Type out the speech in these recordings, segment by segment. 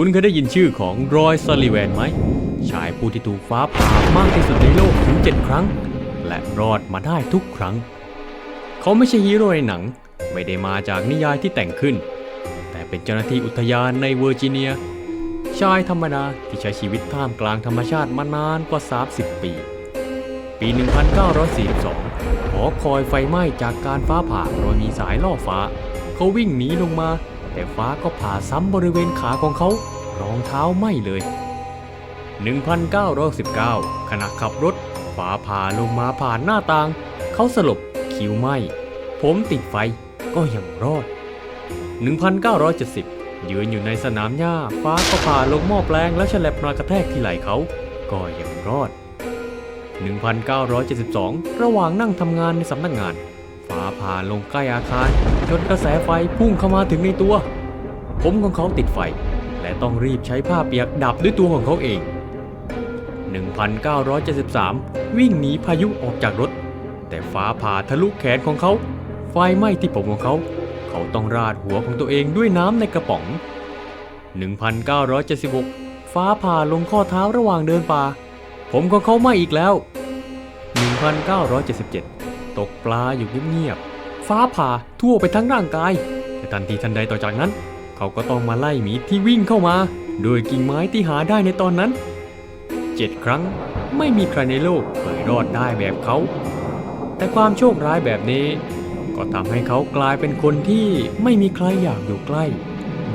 คุณเคยได้ยินชื่อของรอยซัลลิแวนไหม ชายผู้ที่ถูกฟ้าผ่ามากที่สุดในโลกถึง 7 ครั้ง และรอดมาได้ทุกครั้ง เขาไม่ใช่ฮีโร่ในหนัง ไม่ได้มาจากนิยายที่แต่งขึ้น แต่เป็นเจ้าหน้าที่อุทยานในเวอร์จิเนีย ชายธรรมดาที่ใช้ชีวิตท่ามกลางธรรมชาติมานานกว่า 30 ปี ปี 1942 หอคอยไฟไหม้จากการฟ้าผ่าโดยมีสายล่อฟ้า เขาวิ่งหนีลงมา แต่ฟ้าก็ผ่าซ้ำบริเวณขาของเขารองเท้าไหม้เลย 1919 ขณะขับรถฟ้าผ่าลงมาผ่านหน้าต่าง เขาสลบคิ้วไหม้ผมติดไฟก็ยังรอด 1970 ยืนอยู่ในสนามหญ้า ฟ้าก็ผ่าลงหม้อแปลงและฉลับมากระแทกที่ไหล่เขา ก็ยังรอด 1972 ระหว่างนั่งทำงานในสำนักงาน ฟ้าผ่าลงใกล้อาคารจนกระแสไฟพุ่งเข้ามาถึงในตัว ผมของเขาติดไฟ และต้องรีบใช้ผ้าเปียกดับด้วยตัวของเขาเอง 1973 วิ่งหนีพายุออกจากรถ แต่ฟ้าผ่าทะลุแขนของเขา ไฟไหม้ที่ผมของเขา เขาต้องราดหัวของตัวเองด้วยน้ำในกระป๋อง 1976 ฟ้าผ่าลงข้อเท้าระหว่างเดินป่า ผมของเขาไหม้อีกแล้ว 1977 ตกปลาอยู่เงียบๆฟ้าผ่าทั่วไปทั้งร่างกาย แต่ทันทีทันใดต่อจากนั้น เขาก็ต้องมาไล่หมีที่วิ่งเข้ามา โดยกิ่งไม้ที่หาได้ในตอนนั้นเจ็ดครั้งไม่มีใครในโลกเคยรอดได้แบบเขา แต่ความโชคร้ายแบบนี้ ก็ทำให้เขากลายเป็นคนที่ไม่มีใครอยากอยู่ใกล้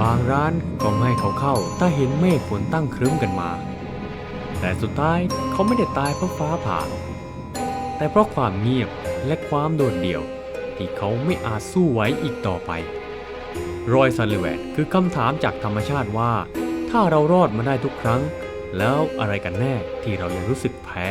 บางร้านก็ไม่ให้เขาเข้าถ้าเห็นเมฆฝนตั้งครึ้มกันมา แต่สุดท้ายเขาไม่ได้ตายเพราะฟ้าผ่า แต่เพราะความเงียบ และความโดดเดี่ยว ที่เขาไม่อาจสู้ไว้อีกต่อไป รอยซันลิแวนคือคำถามจากธรรมชาติว่า ถ้าเรารอดมาได้ทุกครั้ง แล้วอะไรกันแน่ที่เรายังรู้สึกแพ้